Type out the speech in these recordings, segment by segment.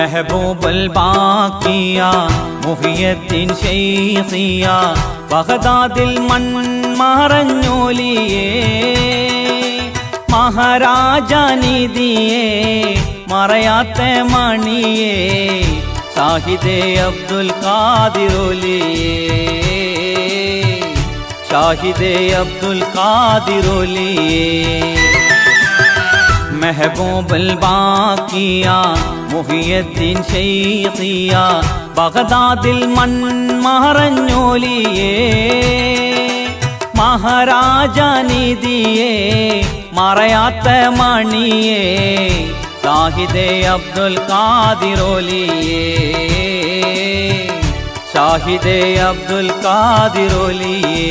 മെഹബൂബൽ ബാക്കിയ മുഹിയത്തിൻ ഷെയ്സിയ ബഹദാദിൽ മൺമറഞ്ഞോലിയേ മഹാരാജാനിധിയേ മറയാത്ത മണിയേ സാഹിദേ അബ്ദുൽ കാതിരോലിയേ ഷാഹിദേ അബ്ദുൽ ഖാദിറോലിയേ മെഹബൂബൽ ബാക്കിയ മുഹിയത്തിൻ ഷെയ്ഖിയ ബഗദാദിൽ മൺമറഞ്ഞോലിയേ മഹാരാജാനിധിയേ മറയാത്ത മണിയേ ഷാഹിദേ അബ്ദുൽ ഖാദിറോലിയേ ഷാഹിദേ അബ്ദുൽ ഖാദിറോലിയേ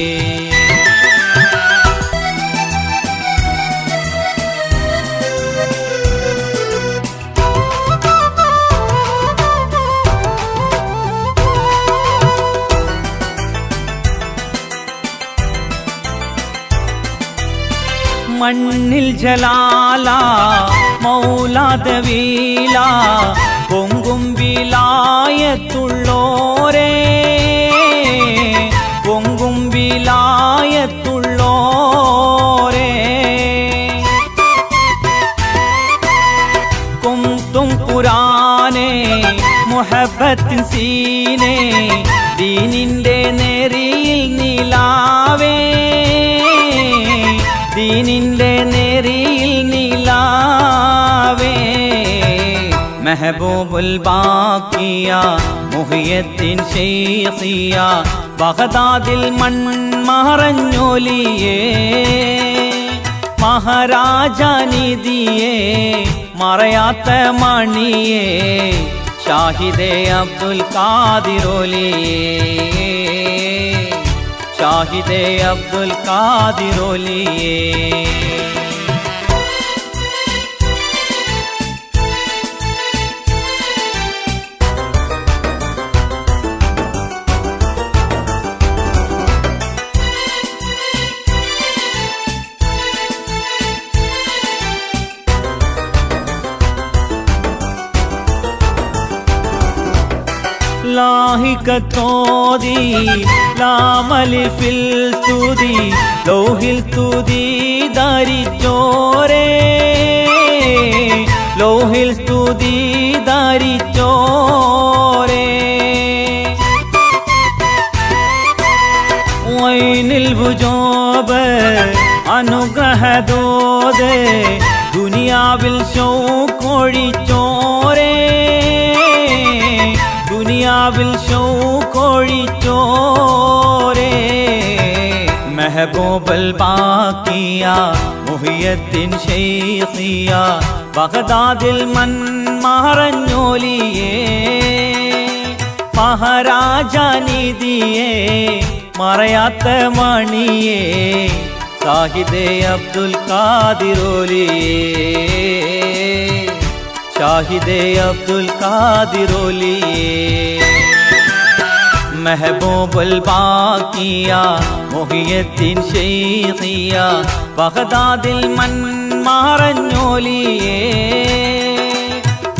മണ്ണിൽ ജലാല മൗലാദവീല പൊങ്കും വിലായത്തുള്ളോരേ പൊങ്കും വിലായത്തുള്ളോരേ കുന്തും ഖുരാനെ മുഹബത്തിൻ സീനെ ദീനിന്റെ നെറിയിൽ നിലാവേ. ദീനിന്റെ നേരിയിൽ നീലാവേ. മെഹബൂബുൽ ബാക്കിയ മുഹിയത്തിൻ ഷെയ്ഖിയ ബഗദാദിൽ മൺമറഞ്ഞോലിയേ. മഹാരാജാനിധിയേ മറയാത്ത മണിയേ. ഷാഹിദേ അബ്ദുൽ ഖാദിറോലിയേ ഷാഹിദേ അബ്ദുൽ ഖാദിറോലിയേ ലാഹികത്തോതി ലാമലിഫിൽ സ്തുതി ലോഹിൽ സ്തുതി ധരിച്ചോരേ ലോഹിൽ സ്തുതി ധരിച്ചോരേ വൈനിൽ ഭുജോബ് അനുഗ്രഹദോത് ദുനിയാവിൽ ഷൗക്കൊഴിച്ചോരേ ദുനിയാവിൽ ഷൗക്കൊഴിച്ചോരേ മെഹബൂബൽ ബാക്കിയ മുഹിയത്തിൻ ഷെയ്ഖിയ ബഗദാദിൽ മൺമറഞ്ഞോലിയേ മഹാരാജാനിധിയേ മറയാത്ത മണിയേ. സാഹിദേ അബ്ദുൽ ഖാദിറോലിയേ ഷാഹിദേ അബ്ദുൽ ഖാദിറോലിയേ മെഹബൂബുൽ ബാക്കിയ മുഹിയത്തിൻ ഷെയ്ഖിയ ബഗദാദിൽ മൺമറഞ്ഞോലിയേ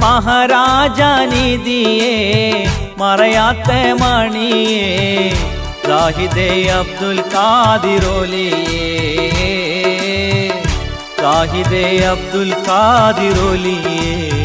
മഹാരാജാനിധിയേ മറയാത്ത മണിയേ. ഷാഹിദേ അബ്ദുൽ ഖാദിറോലിയേ ഷാഹിദേ അബ്ദുൽ ഖാദിറോലിയേ